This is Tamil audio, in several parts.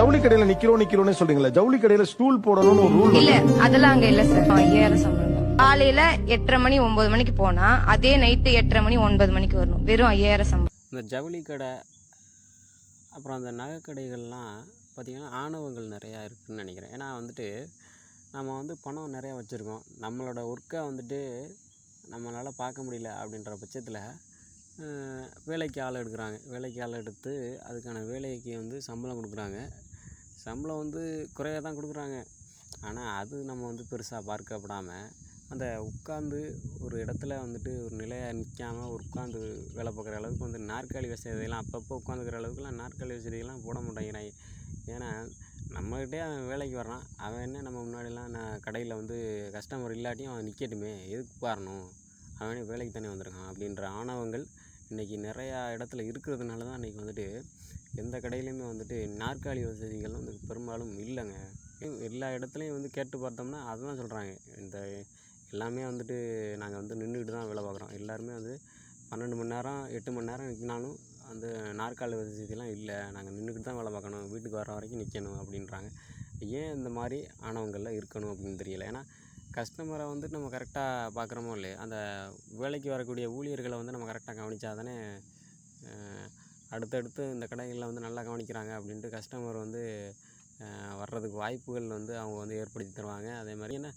ஜவுளி கடையில நிக்கிறோம் நிக்கிறோம்னு சொல்றீங்களா. ஜவுளி கடையில ஸ்டூல் போடணும்னு ஒரு ரூல் இல்ல அதெல்லாம் அங்க இல்ல சார். ஐயாயிரம் சம்பளம் தான். காலையில எட்டரை மணி ஒன்பது மணிக்கு போனா அதே நைட்டு எட்டரை மணி ஒன்பது மணிக்கு வரணும். வெறும் ஐயாயிரம் சம்பளம். இந்த ஜவுளி கடை அப்புறம் அந்த நகைக்கடைகள்லாம் பார்த்திங்கன்னா ஆணவங்கள் நிறையா இருக்குதுன்னு நினைக்கிறேன். ஏன்னா வந்துட்டு நம்ம வந்து பணம் நிறையா வச்சுருக்கோம். நம்மளோட ஒர்க்கை வந்துட்டு நம்மளால் பார்க்க முடியல அப்படின்ற பட்சத்தில் வேலைக்கு ஆள் எடுக்கிறாங்க. வேலைக்கு ஆள் எடுத்து அதுக்கான வேலைக்கு வந்து சம்பளம் கொடுக்குறாங்க. சம்பளம் வந்து குறையாக தான் கொடுக்குறாங்க. ஆனால் அது நம்ம வந்து பெருசாக பார்க்கப்படாமல் அந்த உட்காந்து ஒரு இடத்துல வந்துட்டு ஒரு நிலையாக நிற்காமல் ஒரு உட்காந்து வேலை பார்க்குற அளவுக்கு வந்து நாற்காலி வசதியெல்லாம் அப்பப்போ உட்காந்துக்கிற அளவுக்குலாம் நாற்காலி வசதியெல்லாம் போட மாட்டேங்கிறாங்க. ஏன்னா நம்மகிட்டே அவன் வேலைக்கு வர்றான். அவன் என்ன நம்ம முன்னாடிலாம் நான் கடையில் வந்து கஸ்டமர் இல்லாட்டியும் அவன் நிற்கட்டுமே எதுக்கு பாரணும்? அவனே வேலைக்கு தானே வந்திருக்கான் அப்படின்ற ஆணவங்கள் இன்றைக்கி நிறையா இடத்துல இருக்கிறதுனால தான் இன்றைக்கி வந்துட்டு எந்த கடையிலையுமே வந்துட்டு நாற்காலி வசதிகள் வந்து பெரும்பாலும் இல்லைங்க. எல்லா இடத்துலையும் வந்து கேட்டு பார்த்தோம்னா அதுதான் சொல்கிறாங்க இந்த எல்லாமே வந்துட்டு நாங்கள் வந்து நின்றுக்கிட்டு தான் வேலை பார்க்குறோம். எல்லாருமே வந்து பன்னெண்டு மணி நேரம் எட்டு மணி நேரம் நிற்கினாலும் அந்த நாற்காலி வசதிலாம் இல்லை. நாங்கள் நின்றுக்கிட்டு தான் வேலை பார்க்கணும். வீட்டுக்கு வர வரைக்கும் நிற்கணும் அப்படின்றாங்க. ஏன் இந்த மாதிரி ஆனவங்களில் இருக்கணும் அப்படின்னு தெரியல. ஏன்னா கஸ்டமரை வந்து நம்ம கரெக்டாக பார்க்குறோமோ இல்லையா அந்த வேலைக்கு வரக்கூடிய ஊழியர்களை வந்து நம்ம கரெக்டாக கவனித்தா தானே அடுத்தடுத்து இந்த கடைகளில் வந்து நல்லா கவனிக்கிறாங்க அப்படின்ட்டு கஸ்டமர் வந்து வர்றதுக்கு வாய்ப்புகள் வந்து அவங்க வந்து ஏற்படுத்தி தருவாங்க. அதே மாதிரி என்ன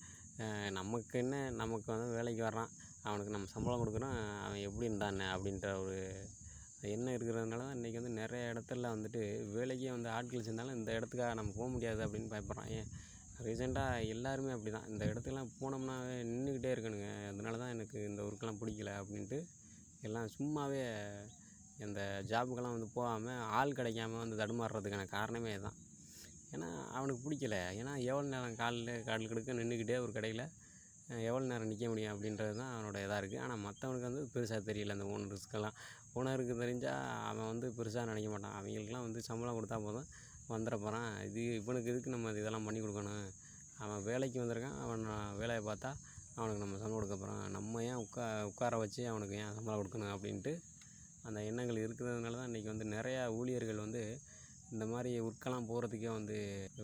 நமக்கு என்ன நமக்கு வந்து வேலைக்கு வர்றான் அவனுக்கு நம்ம சம்பளம் கொடுக்குறோம் அவன் எப்படி இருந்தானே அப்படின்ற ஒரு எண்ணம் இருக்கிறதுனால தான் இன்றைக்கி வந்து நிறைய இடத்துல வந்துட்டு வேலைக்கே வந்து ஆட்கள் சேர்ந்தாலும் இந்த இடத்துக்காக நம்ம போக முடியாது அப்படின்னு பயப்படுறான். ஏன் ரீசெண்டாக எல்லாருமே அப்படி தான் இந்த இடத்துக்குலாம் போனோம்னாவே நின்றுக்கிட்டே இருக்கணுங்க. அதனால தான் எனக்கு இந்த ஒர்க்கெலாம் பிடிக்கல அப்படின்ட்டு எல்லாம் சும்மாவே இந்த ஜாபுக்கெல்லாம் வந்து போகாமல் ஆள் கிடைக்காம வந்து தடுமாறுறதுக்கான காரணமே தான் ஏன்னா அவனுக்கு பிடிக்கல. ஏன்னா எவ்வளோ நேரம் காலில் கால் கெடுக்க நின்றுக்கிட்டே ஒரு கடையில் எவ்வளோ நேரம் நிற்க முடியும் அப்படின்றது தான் அவனோட இதாக இருக்குது ஆனால் மற்றவனுக்கு வந்து பெருசாக தெரியல அந்த ஓனர்ஸ்க்கெல்லாம் ஓனருக்கு தெரிஞ்சால் அவன் வந்து பெருசாக நினைக்க மாட்டான். அவங்களுக்குலாம் வந்து சம்பளம் கொடுத்தா போதும். வந்துட போகிறான் இது இவனுக்கு இதுக்கு நம்ம இதெல்லாம் பண்ணி கொடுக்கணும்? அவன் வேலைக்கு வந்திருக்கான். அவன் வேலையை பார்த்தா அவனுக்கு நம்ம சம்பளம் கொடுக்க போகிறோம் நம்ம ஏன் உட்கா உட்கார வச்சு அவனுக்கு ஏன் சம்பளம் கொடுக்கணும் அப்படின்ட்டு அந்த எண்ணங்கள் இருக்கிறதுனால தான் இன்றைக்கி வந்து நிறையா ஊழியர்கள் வந்து இந்த மாதிரி ஒர்க்கெல்லாம் போகிறதுக்கே வந்து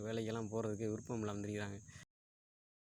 வேலைக்கெல்லாம் போகிறதுக்கே விருப்பம் இல்லாமல் தெரியுறாங்க